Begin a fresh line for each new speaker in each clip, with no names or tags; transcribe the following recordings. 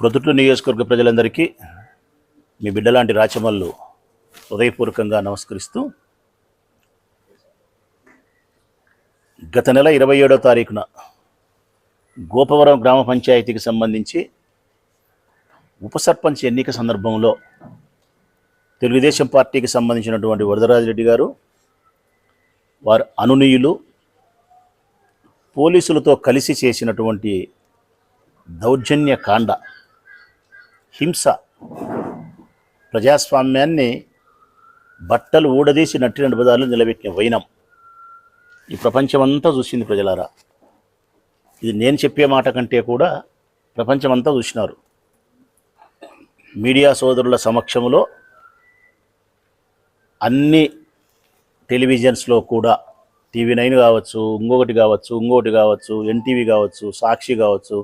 ప్రొద్దుటూరు నియోజకవర్గ ప్రజలందరికీ మీ బిడ్డలాంటి రాచమల్లు హృదయపూర్వకంగా నమస్కరిస్తూ గత నెల ఇరవై ఏడో తారీఖున గోపవరం గ్రామ పంచాయతీకి సంబంధించి ఉప సర్పంచ్ ఎన్నిక సందర్భంలో తెలుగుదేశం పార్టీకి సంబంధించినటువంటి వరదరాజిరెడ్డి గారు వారు అనునీయులు పోలీసులతో కలిసి చేసినటువంటి దౌర్జన్య కాండ హింస ప్రజాస్వామ్యాన్ని బట్టలు ఊడదీసి నట్టిన బదాలు నిలబెట్టిన వైనం. ఈ ప్రపంచమంతా చూసింది ప్రజలారా. ఇది నేను చెప్పే మాట కంటే కూడా ప్రపంచమంతా చూసినారు. మీడియా సోదరుల సమక్షంలో అన్ని టెలివిజన్స్లో కూడా టీవీ నైన్ కావచ్చు ఇంకొకటి కావచ్చు ఇంకొకటి కావచ్చు ఎన్టీవీ కావచ్చు సాక్షి కావచ్చు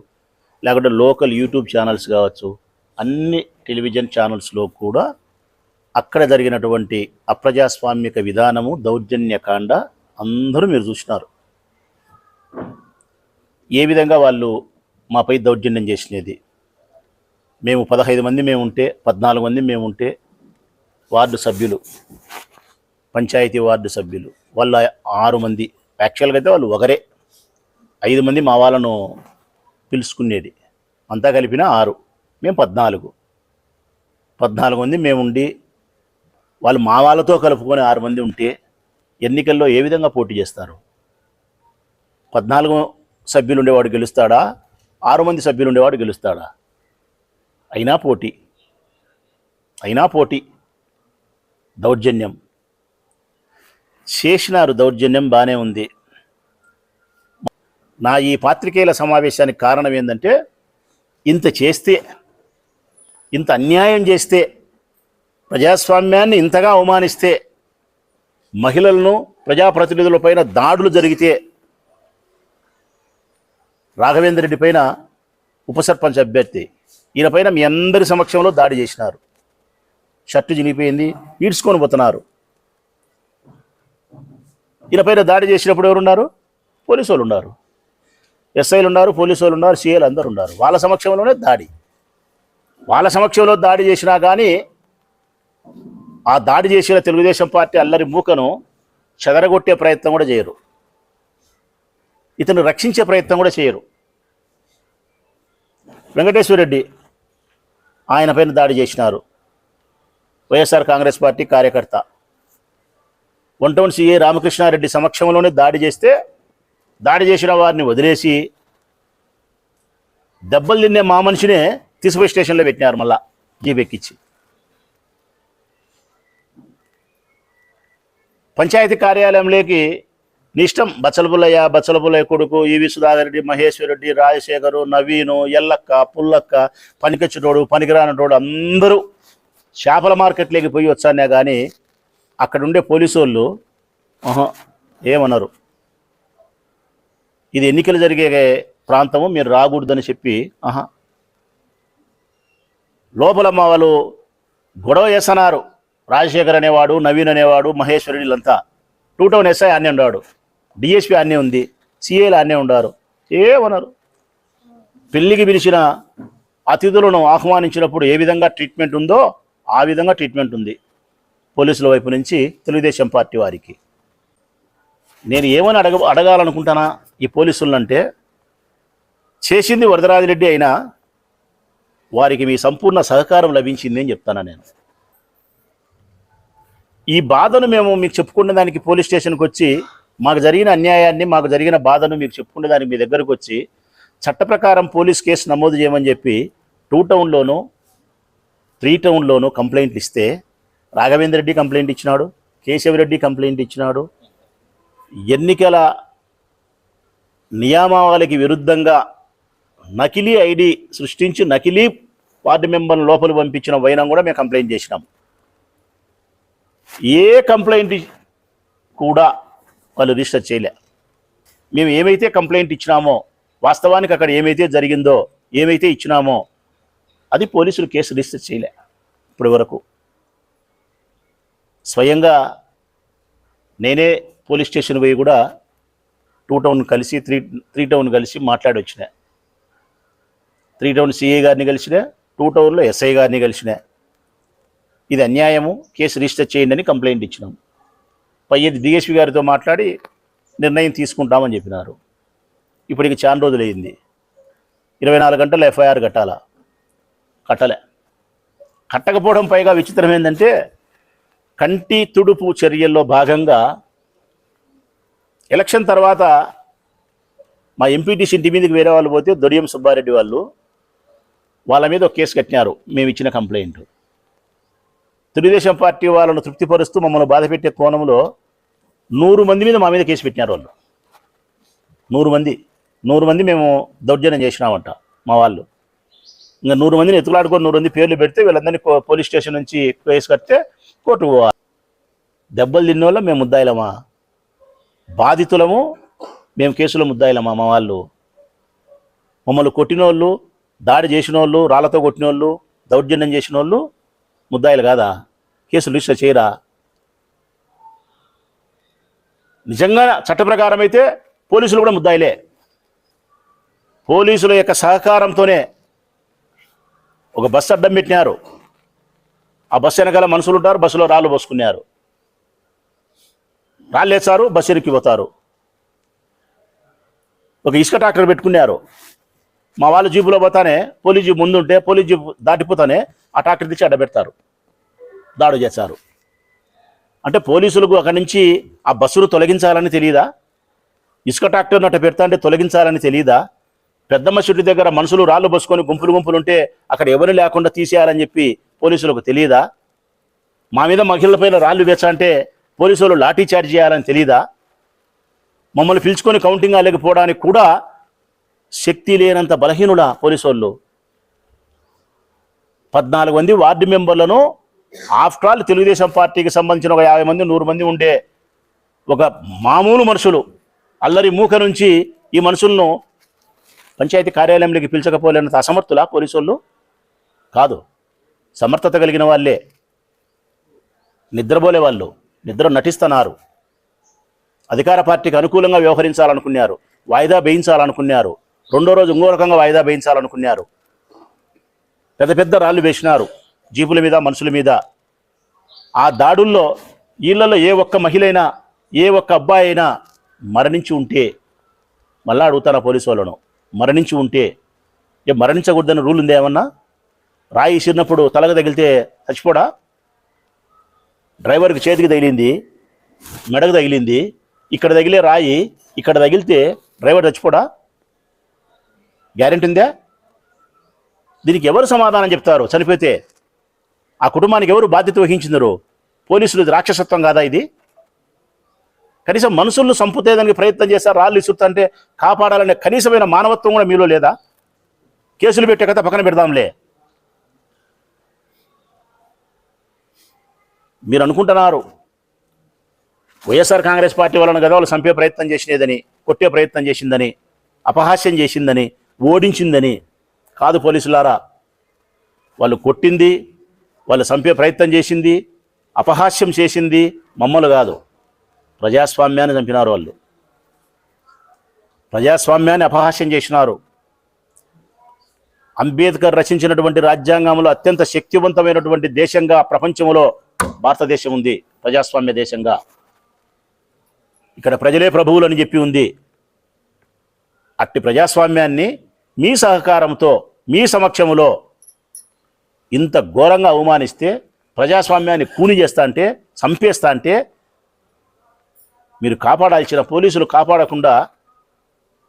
లేకుంటే లోకల్ యూట్యూబ్ ఛానల్స్ కావచ్చు అన్ని టెలివిజన్ ఛానల్స్లో కూడా అక్కడ జరిగినటువంటి అప్రజాస్వామిక విధానము దౌర్జన్యకాండ అందరూ మీరు చూసినారు. ఏ విధంగా వాళ్ళు మాపై దౌర్జన్యం చేసినది? మేము పదహైదు మంది మేము ఉంటే పద్నాలుగు మంది మేము ఉంటే వార్డు సభ్యులు పంచాయతీ వార్డు సభ్యులు వాళ్ళ ఆరు మంది. యాక్చువల్గా అయితే వాళ్ళు ఒకరే. ఐదు మంది మా వాళ్ళను పిలుచుకునేది. అంతా కలిపిన ఆరు. మేము పద్నాలుగు. పద్నాలుగు మంది మేము ఉండి వాళ్ళు మా వాళ్ళతో కలుపుకొని ఆరు మంది ఉంటే ఎన్నికల్లో ఏ విధంగా పోటీ చేస్తారు? పద్నాలుగు సభ్యులు ఉండేవాడు గెలుస్తాడా? ఆరు మంది సభ్యులు ఉండేవాడు గెలుస్తాడా? అయినా పోటీ. అయినా పోటీ. దౌర్జన్యం. చేసినారు దౌర్జన్యం బాగానే ఉంది. నా ఈ పాత్రికేయుల సమావేశానికి కారణం ఏంటంటే ఇంత చేస్తే ఇంత అన్యాయం చేస్తే ప్రజాస్వామ్యాన్ని ఇంతగా అవమానిస్తే మహిళలను ప్రజాప్రతినిధులపైన దాడులు జరిగితే రాఘవేంద్ర రెడ్డి పైన ఉప సర్పంచ్ అభ్యర్థి ఈయన పైన మీ అందరి సమక్షంలో దాడి చేసినారు. షర్టు చినిగిపోయింది ఈడ్చుకొని పోతున్నారు. ఈయన పైన దాడి చేసినప్పుడు ఎవరున్నారు? పోలీసు వాళ్ళు ఉన్నారు. ఎస్ఐలు ఉన్నారు పోలీసు వాళ్ళు ఉన్నారు సీఏలు అందరు ఉన్నారు. వాళ్ళ సమక్షంలోనే దాడి. వాళ్ళ సమక్షంలో దాడి చేసినా కానీ ఆ దాడి చేసిన తెలుగుదేశం పార్టీ అల్లరి మూకను చెదరగొట్టే ప్రయత్నం కూడా చేయరు. ఇతను రక్షించే ప్రయత్నం కూడా చేయరు. వెంకటేశ్వర రెడ్డి ఆయన పైన దాడి చేసినారు. వైఎస్ఆర్ కాంగ్రెస్ పార్టీ కార్యకర్త. వన్ టౌన్ సీఏ రామకృష్ణారెడ్డి సమక్షంలోనే దాడి చేస్తే దాడి చేసిన వారిని వదిలేసి దెబ్బలు తిన్నే మా మనిషినే తీసుకుపోయి స్టేషన్లో పెట్టినారు మళ్ళా జీప్ ఎక్కించి. పంచాయతీ కార్యాలయంలోకి నీ ఇష్టం బచ్చలపుల్లయ్య బచ్చలపుల్లయ్య కొడుకు ఈవి సుధాకర్ రెడ్డి మహేశ్వర్ రెడ్డి రాజశేఖరు నవీను ఎల్లక్క పుల్లక్క పనికొచ్చేటోడు పనికిరానటోడు అందరూ చేపల మార్కెట్లోకి పోయి వచ్చానే కానీ అక్కడ ఉండే పోలీసు వాళ్ళు ఏమన్నారు? ఇది ఎన్నికలు జరిగే ప్రాంతము మీరు రాకూడదని చెప్పి ఆహా లోపల మా వాళ్ళు గొడవ చేస్తున్నారు. రాజశేఖర్ అనేవాడు నవీన్ అనేవాడు మహేశ్వరి టూ టౌన్ ఎస్ఐ అన్నీ ఉన్నాడు డిఎస్పీ అన్నీ ఉంది. సిఏలు అన్నీ ఉన్నారు ఏమన్నారు? పెళ్ళికి పిలిచిన అతిథులను ఆహ్వానించినప్పుడు ఏ విధంగా ట్రీట్మెంట్ ఉందో ఆ విధంగా ట్రీట్మెంట్ ఉంది. పోలీసుల వైపు నుంచి తెలుగుదేశం పార్టీ వారికి. నేను ఏమని అడగ అడగాలనుకుంటానా ఈ పోలీసులంటే చేసింది వరదరాజిరెడ్డి అయినా వారికి మీ సంపూర్ణ సహకారం లభించింది అని చెప్తాను నేను. ఈ బాధను మేము మీకు చెప్పుకునే దానికి పోలీస్ స్టేషన్కి వచ్చి మాకు జరిగిన అన్యాయాన్ని మాకు జరిగిన బాధను మీకు చెప్పుకునే దానికి మీ దగ్గరకు వచ్చి చట్ట ప్రకారం పోలీస్ కేసు నమోదు చేయమని చెప్పి టూ టౌన్లోను త్రీ టౌన్లోను కంప్లైంట్లు ఇస్తే రాఘవేంద్ర రెడ్డి కంప్లైంట్ ఇచ్చినాడు కేశవరెడ్డి కంప్లైంట్ ఇచ్చినాడు. ఎన్నికల నియామావళికి విరుద్ధంగా నకిలీ ఐడి సృష్టించి నకిలీ వార్డు మెంబర్ లోపల పంపించిన వైనం కూడా మేము కంప్లైంట్ చేసినాం. ఏ కంప్లైంట్ కూడా వాళ్ళు రిజిస్టర్ చేయలే. మేము ఏమైతే కంప్లైంట్ ఇచ్చినామో వాస్తవానికి అక్కడ ఏమైతే జరిగిందో ఏమైతే ఇచ్చినామో అది పోలీసులు కేసు రిజిస్టర్ చేయలే ఇప్పటి వరకు. స్వయంగా నేనే పోలీస్ స్టేషన్ పోయి కూడా టూ టౌన్ కలిసి త్రీ త్రీ టౌన్ కలిసి మాట్లాడి వచ్చిన త్రీ టౌన్ సిఏ గారిని కలిసిన టూ టవర్లో ఎస్ఐ గారిని కలిసిన. ఇది అన్యాయము కేసు రిజిస్టర్ చేయండి అని కంప్లైంట్ ఇచ్చినాం. పై డిఎస్పి గారితో మాట్లాడి నిర్ణయం తీసుకుంటామని చెప్పినారు. ఇప్పటికి చాలా రోజులు అయింది ఇరవై నాలుగు గంటలు ఎఫ్ఐఆర్ కట్టాలా? కట్టలే. కట్టకపోవడం పైగా విచిత్రం ఏంటంటే కంటి తుడుపు చర్యల్లో భాగంగా ఎలక్షన్ తర్వాత మా ఎంపీటీసీ ఇంటి మీదకి వేరే వాళ్ళు పోతే దొడియం సుబ్బారెడ్డి వాళ్ళు వాళ్ళ మీద ఒక కేసు కట్టినారు. మేము ఇచ్చిన కంప్లైంట్. తెలుగుదేశం పార్టీ వాళ్ళను తృప్తిపరుస్తూ మమ్మల్ని బాధపెట్టే కోణంలో నూరు మంది మీద మా మీద కేసు పెట్టినారు వాళ్ళు. నూరు మంది. నూరు మంది మేము దౌర్జన్యం చేసినామంట మా వాళ్ళు. ఇంకా నూరు మందిని ఎత్తులాడుకొని నూరు మంది పేర్లు పెడితే వీళ్ళందరినీ పోలీస్ స్టేషన్ నుంచి కేసు కడితే కోర్టుకు పోవాలి. దెబ్బలు తిన్నోళ్ళ మేము ముద్దాయిలమా? బాధితులము మేము కేసులో ముద్దాయిలమా మా వాళ్ళు? మమ్మల్ని కొట్టిన వాళ్ళు దాడి చేసిన వాళ్ళు రాళ్ళతో కొట్టిన వాళ్ళు దౌర్జన్యం చేసిన వాళ్ళు ముద్దాయిలు కాదా? కేసులు రిజిస్టర్ చేయరా? నిజంగా చట్ట ప్రకారం అయితే పోలీసులు కూడా ముద్దాయిలే. పోలీసుల యొక్క సహకారంతోనే ఒక బస్సు అడ్డం పెట్టినారు. ఆ బస్సు వెనకాల మనుషులు ఉంటారు బస్సులో రాళ్ళు పోసుకున్నారు. రాళ్ళు వేస్తారు బస్సు ఎక్కిపోతారు ఒక ఇసుక ట్రాక్టర్ పెట్టుకున్నారు. మా వాళ్ళు జీపులో పోతానే పోలీస్ జీప్ ముందు ఉంటే పోలీస్ జీప్ దాటిపోతానే ఆ ట్రాక్టర్ తెచ్చి అడ్డబెడతారు దాడు చేశారు. అంటే పోలీసులకు అక్కడి నుంచి ఆ బస్సును తొలగించాలని తెలియదా ఇసుక ట్రాక్టర్ను అట్ట పెడతా అంటే తొలగించాలని తెలియదా పెద్దమ్మ చెట్టు దగ్గర మనుషులు రాళ్ళు బస్సుకొని గుంపులు గుంపులు ఉంటే అక్కడ ఎవరు లేకుండా తీసేయాలని చెప్పి పోలీసులకు తెలియదా మా మీద మహిళలపైన రాళ్ళు వేచా పోలీసులు లాఠీ చార్జ్ చేయాలని తెలియదా మమ్మల్ని పిలుచుకొని కౌంటింగ్ లేకపోవడానికి కూడా శక్తి లేనంత బలహీనుల పోలీసు వాళ్ళు పద్నాలుగు మంది వార్డు మెంబర్లను ఆఫ్టర్ ఆల్ తెలుగుదేశం పార్టీకి సంబంధించిన ఒక యాభై మంది నూరు మంది ఉండే ఒక మామూలు మనుషులు. అల్లరి మూక నుంచి ఈ మనుషులను పంచాయతీ కార్యాలయంలోకి పిలిచకపోలేనంత అసమర్థులా పోలీసు వాళ్ళు కాదు. సమర్థత కలిగిన వాళ్ళే. నిద్రపోలే వాళ్ళు. నిద్ర నటిస్తున్నారు. అధికార పార్టీకి అనుకూలంగా వ్యవహరించాలనుకున్నారు. వాయిదా వేయించాలనుకున్నారు. రెండో రోజు ఇంకో రకంగా వాయిదా వేయించాలనుకున్నారు. పెద్ద పెద్ద రాళ్ళు వేసినారు. జీపుల మీద మనుషుల మీద. ఆ దాడుల్లో వీళ్ళలో ఏ ఒక్క మహిళ అయినా ఏ ఒక్క అబ్బాయి అయినా మరణించి ఉంటే మళ్ళా అడుగుతాను ఆ పోలీసు వాళ్ళను? మరణించి ఉంటే ఏ మరణించకూడదని రూల్ ఉంది ఏమన్నా? రాయి ఇసిరినప్పుడు తలకు తగిలితే చచ్చిపోడా? డ్రైవర్కి చేతికి తగిలింది మెడకు తగిలింది ఇక్కడ తగిలే రాయి ఇక్కడ తగిలితే డ్రైవర్ చచ్చిపోడా? గ్యారెంటీ ఉందా? దీనికి ఎవరు సమాధానం చెప్తారు? చనిపోతే ఆ కుటుంబానికి ఎవరు బాధ్యత వహించినారు? పోలీసులు ఇది రాక్షసత్వం కాదా ఇది? కనీసం మనుషులను సంపుతేదానికి ప్రయత్నం చేస్తారు రాళ్ళు ఇసురుతుంటే కాపాడాలనే కనీసమైన మానవత్వం కూడా మీలో లేదా? కేసులు పెట్టే కథ పక్కన పెడదాంలే. మీరు అనుకుంటున్నారు వైఎస్ఆర్ కాంగ్రెస్ పార్టీ వాళ్ళని కదా వాళ్ళు చంపే ప్రయత్నం చేసినదని కొట్టే ప్రయత్నం చేసిందని అపహాస్యం చేసిందని ఓడించిందని కాదు పోలీసులారా వాళ్ళు కొట్టింది వాళ్ళు చంపే ప్రయత్నం చేసింది అపహాస్యం చేసింది మమ్మల్ని కాదు ప్రజాస్వామ్యాన్ని చంపినారు వాళ్ళు. ప్రజాస్వామ్యాన్ని అపహాస్యం చేసినారు. అంబేద్కర్ రచించినటువంటి రాజ్యాంగంలో అత్యంత శక్తివంతమైనటువంటి దేశంగా ప్రపంచంలో భారతదేశం ఉంది ప్రజాస్వామ్య దేశంగా. ఇక్కడ ప్రజలే ప్రభువులు అని చెప్పి ఉంది. అట్టి ప్రజాస్వామ్యాన్ని మీ సహకారంతో మీ సమక్షంలో ఇంత ఘోరంగా అవమానిస్తే ప్రజాస్వామ్యాన్ని కూని చేస్తా అంటే చంపేస్తా అంటే మీరు కాపాడాల్సిన పోలీసులు కాపాడకుండా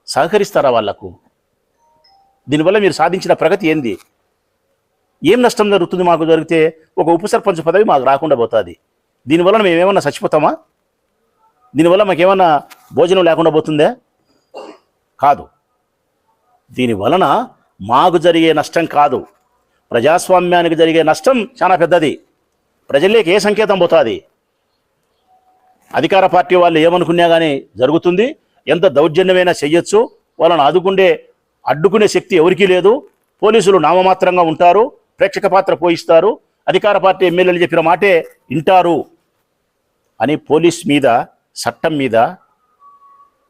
సహకరిస్తారా వాళ్ళకు? దీనివల్ల మీరు సాధించిన ప్రగతి ఏంది? ఏం నష్టం జరుగుతుంది మాకు జరిగితే ఒక ఉప సర్పంచ్ పదవి మాకు రాకుండా పోతుంది. దీనివల్ల మేమేమన్నా చచ్చిపోతామా? దీనివల్ల మాకేమన్నా భోజనం లేకుండా పోతుందే? కాదు. దీని వలన మాకు జరిగే నష్టం కాదు. ప్రజాస్వామ్యానికి జరిగే నష్టం చాలా పెద్దది. ప్రజల్లోకి ఏ సంకేతం పోతుంది? అధికార పార్టీ వాళ్ళు ఏమనుకున్నా కానీ జరుగుతుంది. ఎంత దౌర్జన్యమైనా చెయ్యొచ్చు. వాళ్ళని ఆదుకుండే అడ్డుకునే శక్తి ఎవరికీ లేదు. పోలీసులు నామమాత్రంగా ఉంటారు. ప్రేక్షక పాత్ర పోయిస్తారు. అధికార పార్టీ ఎమ్మెల్యేలు చెప్పిన మాటే వింటారు. అని పోలీస్ మీద చట్టం మీద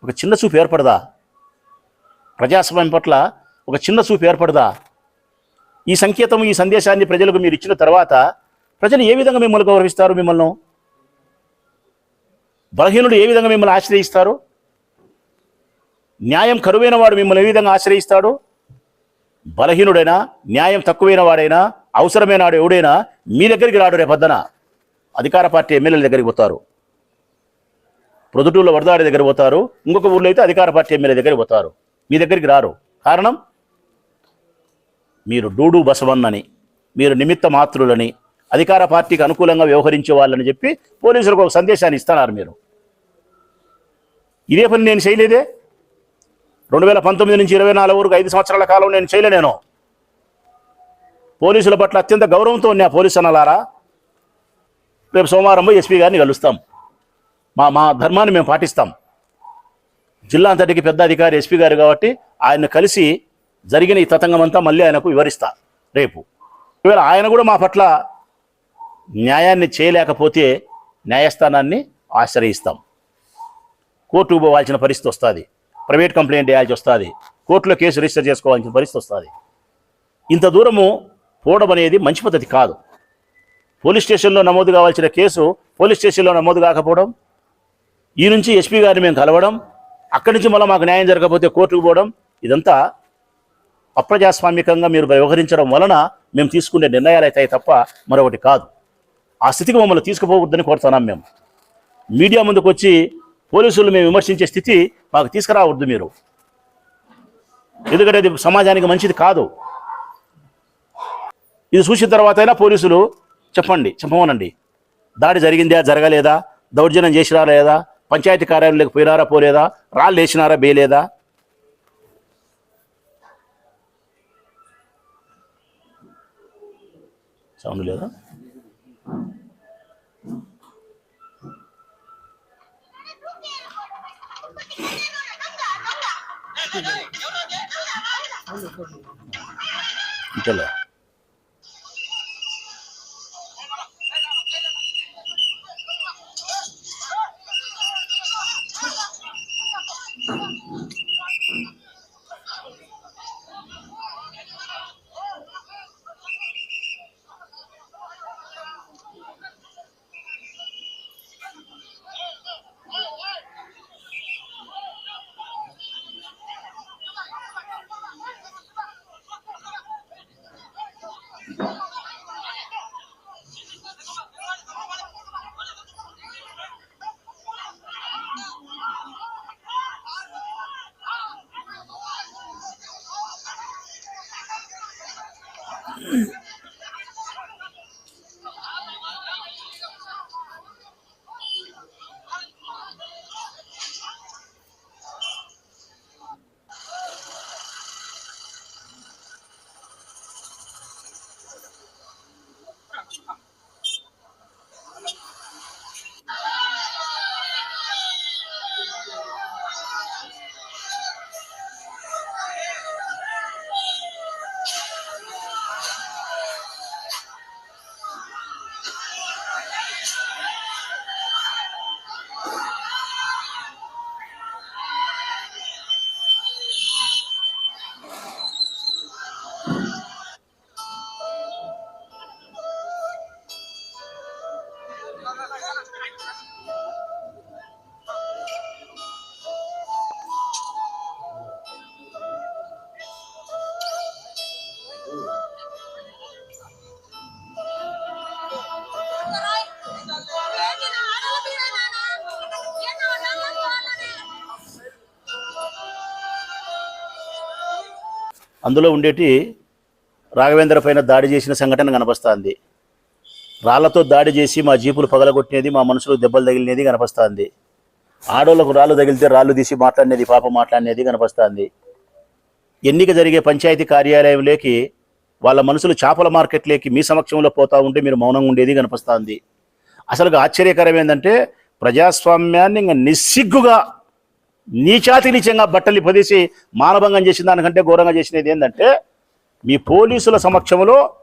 ఒక చిన్న చూపు ఏర్పడదా? ప్రజాస్వామ్యం పట్ల ఒక చిన్న చూపు ఏర్పడదా? ఈ సంకేతం ఈ సందేశాన్ని ప్రజలకు మీరు ఇచ్చిన తర్వాత ప్రజలు ఏ విధంగా మిమ్మల్ని గౌరవిస్తారు మిమ్మల్ని? బలహీనుడు ఏ విధంగా మిమ్మల్ని ఆశ్రయిస్తారు? న్యాయం కరువైన వాడు మిమ్మల్ని ఏ విధంగా ఆశ్రయిస్తాడు? బలహీనుడైనా న్యాయం తక్కువైన వాడైనా అవసరమైన వాడు ఎవడైనా మీ దగ్గరికి రాడు రేపొద్దున. అధికార పార్టీ ఎమ్మెల్యేల దగ్గరికి పోతారు. ప్రొద్దుటూరులో వరదాడి దగ్గర పోతారు. ఇంకొక ఊర్లో అయితే అధికార పార్టీ ఎమ్మెల్యే దగ్గరికి పోతారు. మీ దగ్గరికి రారు. కారణం? మీరు డూడు బసవన్నని మీరు నిమిత్త మాత్రులని అధికార పార్టీకి అనుకూలంగా వ్యవహరించే వాళ్ళని చెప్పి పోలీసులకు ఒక సందేశాన్ని ఇస్తున్నారు మీరు. ఇదే పని నేను చేయలేదే? రెండు వేల పంతొమ్మిది నుంచి ఇరవై నాలుగు వరకు ఐదు సంవత్సరాల కాలం నేను చేయలే నేను పోలీసుల పట్ల అత్యంత గౌరవంతో ఉన్నా పోలీసు అన్నలారా? రేపు సోమవారం ఎస్పీ గారిని కలుస్తాం. మా మా ధర్మాన్ని మేము పాటిస్తాం. జిల్లా అంతటికి పెద్ద అధికారి ఎస్పీ గారు కాబట్టి ఆయన కలిసి జరిగిన ఈ తతంగం అంతా మళ్ళీ ఆయనకు వివరిస్తా రేపు. ఒకవేళ ఆయన కూడా మా పట్ల న్యాయాన్ని చేయలేకపోతే న్యాయస్థానాన్ని ఆశ్రయిస్తాం. కోర్టుకు పోవాల్సిన పరిస్థితి వస్తుంది. ప్రైవేట్ కంప్లైంట్ వేయాల్సి వస్తుంది. కోర్టులో కేసు రిజిస్టర్ చేసుకోవాల్సిన పరిస్థితి వస్తుంది. ఇంత దూరము పోవడం అనేది మంచి పద్ధతి కాదు. పోలీస్ స్టేషన్లో నమోదు కావాల్సిన కేసు పోలీస్ స్టేషన్లో నమోదు కాకపోవడం ఈ నుంచి ఎస్పీ గారిని మేము కలవడం అక్కడి నుంచి మళ్ళీ మాకు న్యాయం జరగకపోతే కోర్టుకు పోవడం ఇదంతా అప్రజాస్వామికంగా మీరు వ్యవహరించడం వలన మేము తీసుకునే నిర్ణయాలు అవుతాయి తప్ప మరొకటి కాదు. ఆ స్థితికి మమ్మల్ని తీసుకుపోవద్దని కోరుతున్నాం మేము. మీడియా ముందుకు వచ్చి పోలీసులు మేము విమర్శించే స్థితి మాకు తీసుకురావద్దు మీరు. ఎందుకంటే అది సమాజానికి మంచిది కాదు. ఇది చూసిన తర్వాత అయినా పోలీసులు చెప్పండి చెప్పమనండి. దాడి జరిగిందా జరగలేదా? దౌర్జన్యం చేసిరా లేదా? పంచాయతీ కార్యాలయంలోకి పోయినారా పోలేదా? రాళ్ళు వేసినారా బేలేదా సౌండ్ లేదా? ఇంతలే అందులో ఉండేటి రాఘవేంద్ర పైన దాడి చేసిన సంఘటన కనపస్తుంది. రాళ్ళతో దాడి చేసి మా జీపులు పగలగొట్టినది మా మనసులో దెబ్బలు తగిలినది కనపస్తుంది. ఆడోళ్ళకు రాళ్ళు తగిలితే రాళ్ళు తీసి మాట్లాడినది పాప మాట్లాడినది కనపస్తుంది. ఎన్నిక జరిగే పంచాయతీ కార్యాలయంలోకి వాళ్ళ మనుషులు చేపల మార్కెట్లోకి మీ సమక్షంలో పోతా ఉంటే మీరు మౌనంగా ఉండేది కనిపిస్తుంది. అసలు ఆశ్చర్యకరం ఏంటంటే ప్రజాస్వామ్యాన్ని ఇంకా నిస్సిగ్గుగా నీచాతి నీచంగా బట్టలు పదేసి మానభంగం చేసిన దానికంటే ఘోరంగా చేసినది ఏంటంటే మీ పోలీసుల సమక్షంలో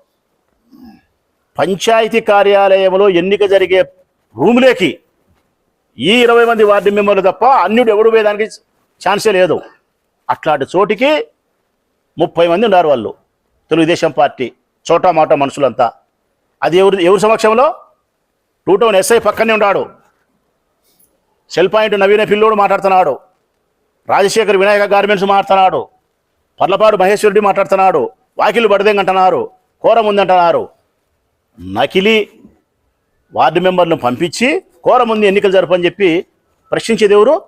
పంచాయతీ కార్యాలయంలో ఎన్నిక జరిగే రూమ్లేకి ఈ ఇరవై మంది వార్డు మెంబర్లు తప్ప అన్యుడు ఎవడు పోయేదానికి ఛాన్సే లేదు. అట్లాంటి చోటికి ముప్పై మంది ఉన్నారు వాళ్ళు. తెలుగుదేశం పార్టీ చోటా మాట మనుషులంతా. అది ఎవరు ఎవరి సమక్షంలో? టూ టౌన్ ఎస్ఐ పక్కనే ఉన్నాడు. సెల్ పాయింట్ నవీన పిల్లోడు మాట్లాడుతున్నాడు. రాజశేఖర్ వినాయక గార్మెంట్స్ మాట్లాడుతున్నాడు. పర్లపాడు మహేశ్వరుడి మాట్లాడుతున్నాడు. వాకిలు బడదెంగంటున్నారు అంటున్నారు. ఉందంటున్నారు. నకిలీ వార్డు మెంబర్లను పంపించి కోరముంది ఉంది ఎన్నికలు జరపని చెప్పి ప్రశ్నించేది ఎవరు?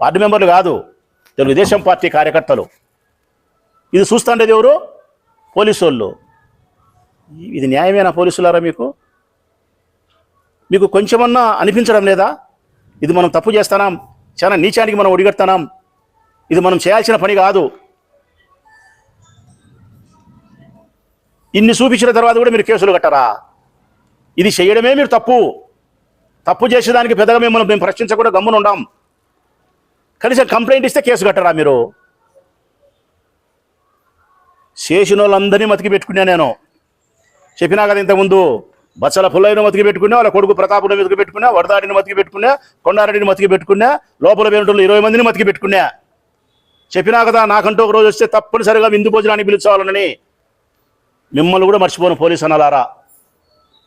వార్డు మెంబర్లు కాదు. తెలుగుదేశం పార్టీ కార్యకర్తలు. ఇది చూస్తుండేది ఎవరు? పోలీసు వాళ్ళు ఇది న్యాయమేనా పోలీసులారా మీకు? మీకు కొంచెమన్నా అనిపించడం లేదా? ఇది మనం తప్పు చేస్తున్నాం. చాలా నీచానికి మనం ఒడిగడుతున్నాం. ఇది మనం చేయాల్సిన పని కాదు. ఇన్ని చూపించిన తర్వాత కూడా మీరు కేసులు కట్టరా? ఇది చేయడమే మీరు తప్పు. తప్పు చేసేదానికి పెద్దగా మిమ్మల్ని మేము ప్రశ్నించకుండా గమ్మున ఉండాం. కనీసం కంప్లైంట్ ఇస్తే కేసు కట్టరా మీరు? చేసిన వాళ్ళందరినీ మతికి పెట్టుకున్నా నేను. చెప్పినా కదా ఇంతకుముందు. బచ్చల పుల్లయ్యను మతికి పెట్టుకున్నా వాళ్ళ కొడుకు ప్రతాపుని మతికి పెట్టుకున్నా వడదాడిని మతికి పెట్టుకున్నా కొండారెడ్డిని మతికి పెట్టుకున్నా లోపల వేరేటోళ్ళు ఇరవై మందిని మతికి పెట్టుకున్నా. చెప్పినా కదా నాకంటూ ఒక రోజు వస్తే తప్పనిసరిగా విందు భోజనాన్ని పిలుచవాలని మిమ్మల్ని కూడా మర్చిపోను పోలీస్ అనాలారా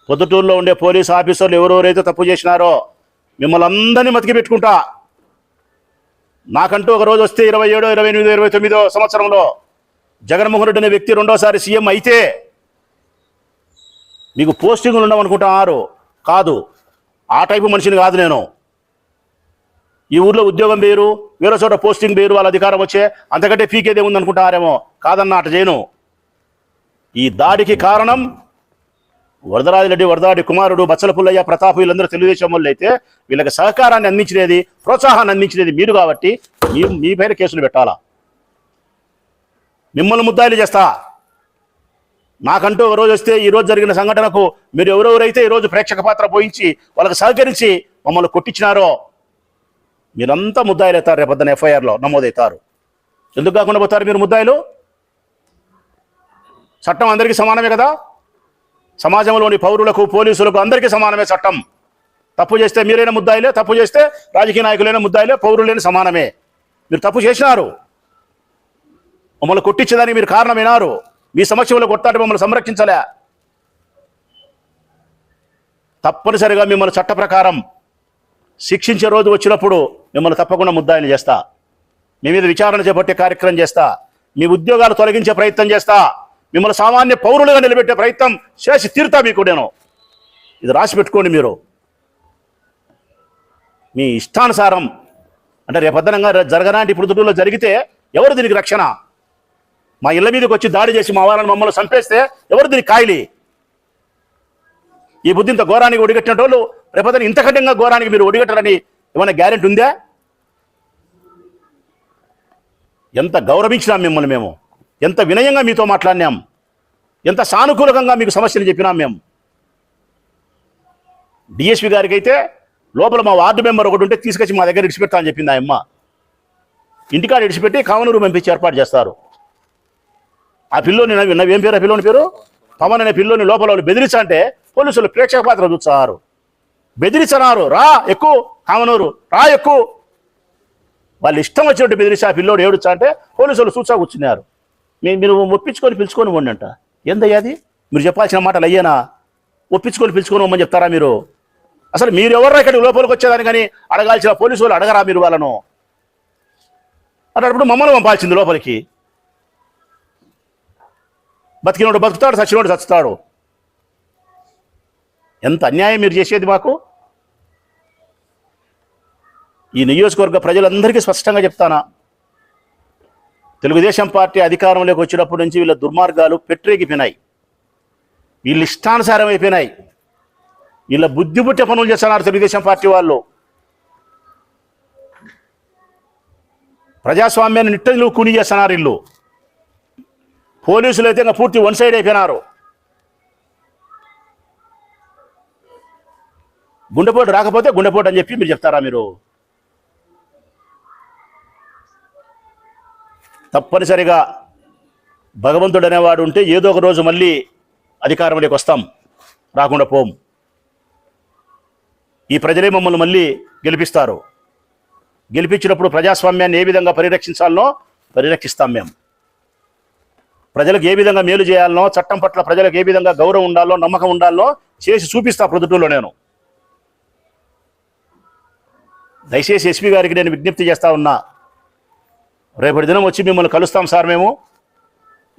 పొద్దుటూరులో ఉండే పోలీస్ ఆఫీసర్లు ఎవరెవరైతే తప్పు చేసినారో మిమ్మల్ని అందరినీ మతికి పెట్టుకుంటా. నాకంటూ ఒక రోజు వస్తే ఇరవై ఏడో ఇరవై ఎనిమిదో ఇరవై తొమ్మిదో సంవత్సరంలో జగన్మోహన్ రెడ్డి అనే వ్యక్తి రెండోసారి సీఎం అయితే మీకు పోస్టింగ్లు ఉండమనుకుంటున్నారు. కాదు. ఆ టైపు మనిషిని కాదు నేను. ఈ ఊర్లో ఉద్యోగం వేరు వేరే చోట పోస్టింగ్ వేరు వాళ్ళ అధికారం వచ్చే అంతకంటే పీకేదే ఉందనుకుంటారేమో కాదన్న అట చేయను. ఈ దాడికి కారణం వరదరాజిరెడ్డి వరదాడి కుమారుడు బచ్చల పుల్లయ్య ప్రతాప్ వీళ్ళందరూ తెలుగుదేశం వాళ్ళు అయితే వీళ్ళకి సహకారాన్ని అందించినది ప్రోత్సాహాన్ని అందించినది మీరు కాబట్టి మీ మీ పైన కేసులు పెట్టాలా? మిమ్మల్ని ముద్దాయిలు చేస్తా. నాకంటూ ఒక రోజు వస్తే ఈ రోజు జరిగిన సంఘటనకు మీరు ఎవరెవరైతే ఈరోజు ప్రేక్షక పాత్ర పోయించి వాళ్ళకి సహకరించి మమ్మల్ని కొట్టించినారో మీరంతా ముద్దాయిలు అవుతారు రేపొద్దున ఎఫ్ఐఆర్లో నమోదవుతారు. ఎందుకు కాకుండా పోతారు మీరు ముద్దాయిలు? చట్టం అందరికీ సమానమే కదా? సమాజంలోని పౌరులకు పోలీసులకు అందరికీ సమానమే చట్టం. తప్పు చేస్తే మీరైనా ముద్దాయిలే తప్పు చేస్తే రాజకీయ నాయకులైన ముద్దాయిలే పౌరులైన సమానమే. మీరు తప్పు చేసినారు. మమ్మల్ని కొట్టించేదానికి మీరు కారణమైనారు. మీ సమక్షంలో కొట్టాటి మమ్మల్ని సంరక్షించలే. తప్పనిసరిగా మిమ్మల్ని చట్ట ప్రకారం శిక్షించే రోజు వచ్చినప్పుడు మిమ్మల్ని తప్పకుండా ముద్దాయిలు చేస్తా. మీ మీద విచారణ చేపట్టే కార్యక్రమం చేస్తా. మీ ఉద్యోగాలు తొలగించే ప్రయత్నం చేస్తా. మిమ్మల్ని సామాన్య పౌరులుగా నిలబెట్టే ప్రయత్నం చేసి తీరుతా మీకు నేను. ఇది రాసి పెట్టుకోండి మీరు. మీ ఇష్టానుసారం అంటే రేపొద్దనంగా జరగనాంటి ఇప్పుడు జరిగితే ఎవరు దీనికి రక్షణ? మా ఇళ్ళ మీదకి వచ్చి దాడి చేసి మా వాళ్ళని మమ్మల్ని చంపేస్తే ఎవరు దీని కాయలి? ఈ బుద్ధి ఇంత ఘోరానికి ఒడిగట్టిన వాళ్ళు రేపొద్దని ఇంత కఠినంగా ఘోరానికి మీరు ఒడిగట్టారని ఏమైనా గ్యారెంటీ ఉందా? ఎంత గౌరవించినాం మిమ్మల్ని మేము. ఎంత వినయంగా మీతో మాట్లాడినాం. ఎంత సానుకూలంగా మీకు సమస్యలు చెప్పినాం మేము. డిఎస్పి గారికి అయితే లోపల మా వార్డు మెంబర్ ఒకటి ఉంటే తీసుకొచ్చి మా దగ్గర ఇడిచిపెట్టాలని చెప్పింది ఆ అమ్మ ఇంటికాడ ఇడిచిపెట్టి కావనూరు పంపించి ఏర్పాటు చేస్తారు. ఆ పిల్లోని నవ్వి- ఏం పేరు? ఆ పిల్లోని పేరు? పవన్ అనే పిల్లోని లోపల వాళ్ళు బెదిరించా అంటే పోలీసులు ప్రేక్షక పాత్ర చూస్తారు. బెదిరించనారు రా ఎక్కువ కామనూరు. రా ఎక్కువ వాళ్ళు ఇష్టం వచ్చినట్టు బెదిరించి ఆ పిల్లోడు ఏడుచా అంటే పోలీసులు చూసా కూర్చున్నారు. మీ మీరు ఒప్పించుకొని పిలుచుకొని ఉండంట అంట. ఏందయ్యా అది? మీరు చెప్పాల్సిన మాటలు అయ్యేనా? ఒప్పించుకొని పిలుచుకొని ఉమ్మని చెప్తారా మీరు? అసలు మీరు ఎవరు ఇక్కడికి లోపలికి వచ్చేదాన్ని కానీ అడగాల్సిన పోలీసు వాళ్ళు అడగరా మీరు వాళ్ళను? అన్నప్పుడు మమ్మల్ని పంపాల్సింది లోపలికి. బతికినోడు బతుకుతాడు చచ్చినోడు చచ్చుతాడు. ఎంత అన్యాయం మీరు చేసేది మాకు? ఈ నియోజకవర్గ ప్రజలందరికీ స్పష్టంగా చెప్తానా? తెలుగుదేశం పార్టీ అధికారంలోకి వచ్చినప్పటి నుంచి వీళ్ళ దుర్మార్గాలు పెట్టరేగిపోయినాయి వీళ్ళు ఇష్టానుసారం అయిపోయినాయి. వీళ్ళ బుద్ధిపట్టే పనులు చేస్తున్నారు తెలుగుదేశం పార్టీ వాళ్ళు. ప్రజాస్వామ్యాన్ని నిట్టలు కూని చేస్తున్నారు వీళ్ళు. పోలీసులు అయితే ఇంకా పూర్తి వన్ సైడ్ అయిపోయినారు. గుండెపోటు రాకపోతే గుండెపోటు అని చెప్పి మీరు చెప్తారా మీరు? తప్పనిసరిగా భగవంతుడు అనేవాడు ఉంటే ఏదో ఒక రోజు మళ్ళీ అధికారంలోకి వస్తాం. రాకుండా పోం. ఈ ప్రజలే మమ్మల్ని మళ్ళీ గెలిపిస్తారు. గెలిపించినప్పుడు ప్రజాస్వామ్యాన్ని ఏ విధంగా పరిరక్షించాలనో పరిరక్షిస్తాం మేము. ప్రజలకు ఏ విధంగా మేలు చేయాలనో చట్టం పట్ల ప్రజలకు ఏ విధంగా గౌరవం ఉండాలో నమ్మకం ఉండాలో చేసి చూపిస్తా ప్రొద్దుటూరులో నేను. దయచేసి ఎస్పీ గారికి నేను విజ్ఞప్తి చేస్తా ఉన్నా. రేపటి దినం వచ్చి మిమ్మల్ని కలుస్తాం సార్ మేము.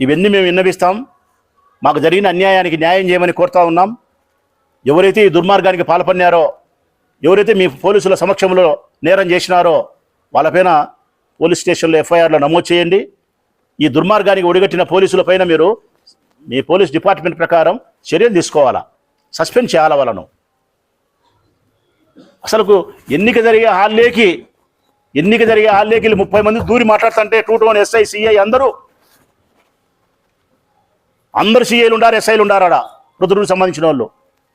ఇవన్నీ మేము విన్నవిస్తాం. మాకు జరిగిన అన్యాయానికి న్యాయం చేయమని కోరుతా ఉన్నాం. ఎవరైతే ఈ దుర్మార్గానికి పాల్పడినారో ఎవరైతే మీ పోలీసుల సమక్షంలో నేరం చేసినారో వాళ్ళపైన పోలీస్ స్టేషన్లో ఎఫ్ఐఆర్లో నమోదు చేయండి. ఈ దుర్మార్గానికి ఒడిగట్టిన పోలీసుల పైన మీరు మీ పోలీస్ డిపార్ట్మెంట్ ప్రకారం చర్యలు తీసుకోవాలా? సస్పెండ్ చేయాల వాళ్ళను? అసలుకు ఎన్నిక జరిగే హాల్లేకి ఎన్నిక జరిగే హాల్లేకి ముప్పై మంది దూరి మాట్లాడుతుంటే two two one SI CI అందరూ అందరు సిఐలు ఉండారు ఎస్ఐలు ఉండారాడ పృథుడికి సంబంధించిన వాళ్ళు.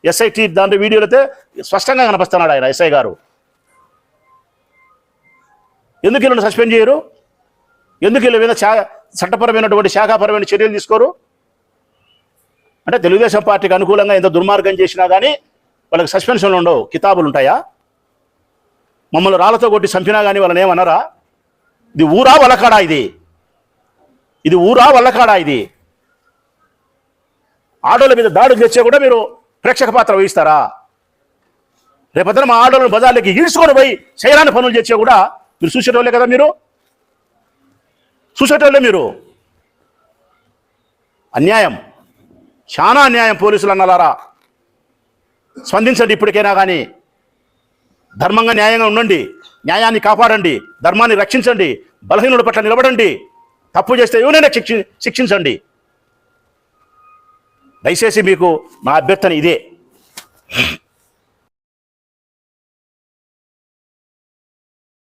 ఎస్ఐ టీ దాంట్లో వీడియోలు అయితే స్పష్టంగా కనిపిస్తున్నాడు ఆయన ఎస్ఐ గారు. ఎందుకు వీళ్ళని సస్పెండ్ చేయరు? ఎందుకు వీళ్ళ మీద చట్టపరమైనటువంటి శాఖాపరమైన చర్యలు తీసుకోరు. అంటే తెలుగుదేశం పార్టీకి అనుకూలంగా ఎంత దుర్మార్గం చేసినా కానీ వాళ్ళకి సస్పెన్షన్లు ఉండవు కితాబులు ఉంటాయా? మమ్మల్ని రాళ్ళతో కొట్టి చంపినా కానీ వాళ్ళని ఏమన్నారా ఇది ఊరా వల్లకాడా ఇది? ఇది ఊరా వల్లకాడా ఇది? ఆటోల మీద దాడులు తెచ్చే కూడా మీరు ప్రేక్షక పాత్ర వహిస్తారా? రేపొద్దున మా ఆటోలను బజార్లకి ఈడ్చుకొని పోయి చేయరాని పనులు చేసే కూడా మీరు చూసేటోళ్ళే కదా మీరు. చూసేటోళ్ళే మీరు. అన్యాయం. చాలా అన్యాయం పోలీసులు అన్నలారా. స్పందించండి ఇప్పటికైనా కానీ. ధర్మంగా న్యాయంగా ఉండండి. న్యాయాన్ని కాపాడండి. ధర్మాన్ని రక్షించండి. బలహీనుడి పట్ల నిలబడండి. తప్పు చేస్తే ఎవరైనా శిక్షి శిక్షించండి. దయచేసి మీకు నా అభ్యర్థన ఇదే.